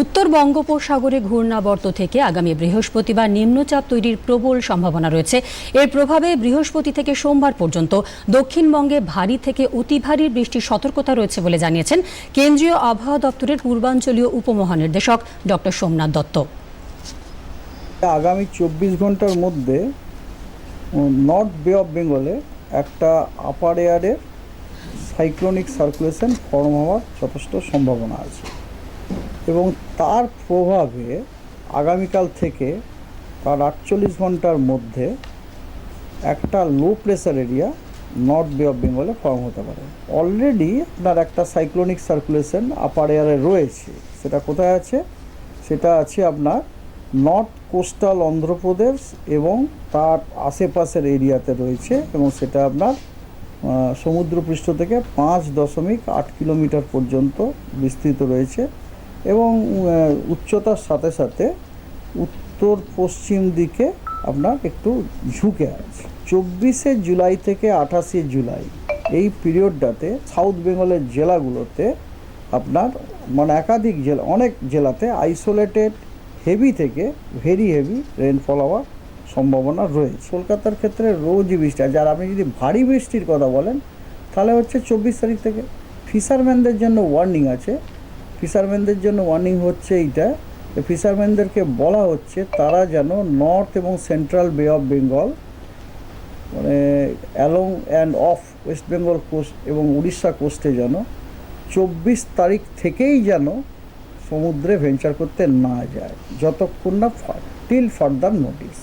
উত্তর বঙ্গোপসাগরে ঘূর্ণাবর্ত থেকে আগামী বৃহস্পতিবার নিম্নচাপ তৈরির প্রবল সম্ভাবনা রয়েছে। এর প্রভাবে বৃহস্পতি থেকে সোমবার পর্যন্ত দক্ষিণবঙ্গে ভারী থেকে অতি ভারী বৃষ্টির সতর্কতা রয়েছে বলে জানিয়েছেন কেন্দ্রীয় আবহাওয়া দপ্তরের পূর্বাঞ্চলীয় উপমহানির্দেশক ডক্টর সোমনাথ দত্ত। আগামী চব্বিশ ঘণ্টার মধ্যে নর্থ বে অফ বেঙ্গলে একটা আপার এয়ারের সাইক্লোনিক সার্কুলেশন ফর্ম হওয়ার যথেষ্ট সম্ভাবনা আছে। এবং তার প্রভাবে আগামীকাল থেকে তার আটচল্লিশ ঘণ্টার মধ্যে একটা low pressure area north bay of বেঙ্গলে ফর্ম হতে পারে। অলরেডি আপনার একটা সাইক্লোনিক সার্কুলেশন আপার এয়ারে রয়েছে। সেটা কোথায় আছে? সেটা আছে আপনার নর্থ কোস্টাল অন্ধ্রপ্রদেশ এবং তার আশেপাশের এরিয়াতে রয়েছে এবং সেটা আপনার সমুদ্রপৃষ্ঠ থেকে পাঁচ দশমিক আট কিলোমিটার পর্যন্ত বিস্তৃত রয়েছে। এবং উচ্চতার সাথে সাথে উত্তর পশ্চিম দিকে আপনার একটু ঝুঁকে আছে। চব্বিশে জুলাই থেকে আঠাশে জুলাই এই পিরিয়ডটাতে সাউথ বেঙ্গলের জেলাগুলোতে আপনার মানে একাধিক জেলা, অনেক জেলাতে আইসোলেটেড হেভি থেকে ভেরি হেভি রেনফল হওয়ার সম্ভাবনা রয়েছে। কলকাতার ক্ষেত্রে রোজই বৃষ্টি আছে আর আপনি যদি ভারী বৃষ্টির কথা বলেন, তাহলে হচ্ছে চব্বিশ তারিখ থেকে। ফিশারম্যানদের জন্য ওয়ার্নিং আছে ফিশারম্যানদের জন্য ওয়ার্নিং হচ্ছে এইটা। ফিশারম্যানদেরকে বলা হচ্ছে তারা যেন নর্থ এবং সেন্ট্রাল বে অফ বেঙ্গল মানে along and off west Bengal coast এবং উড়িষ্যা কোস্টে যেন চব্বিশ তারিখ থেকেই যেন সমুদ্রে ভেঞ্চার করতে না যায়, যতক্ষণ না টিল ফার্দার নোটিস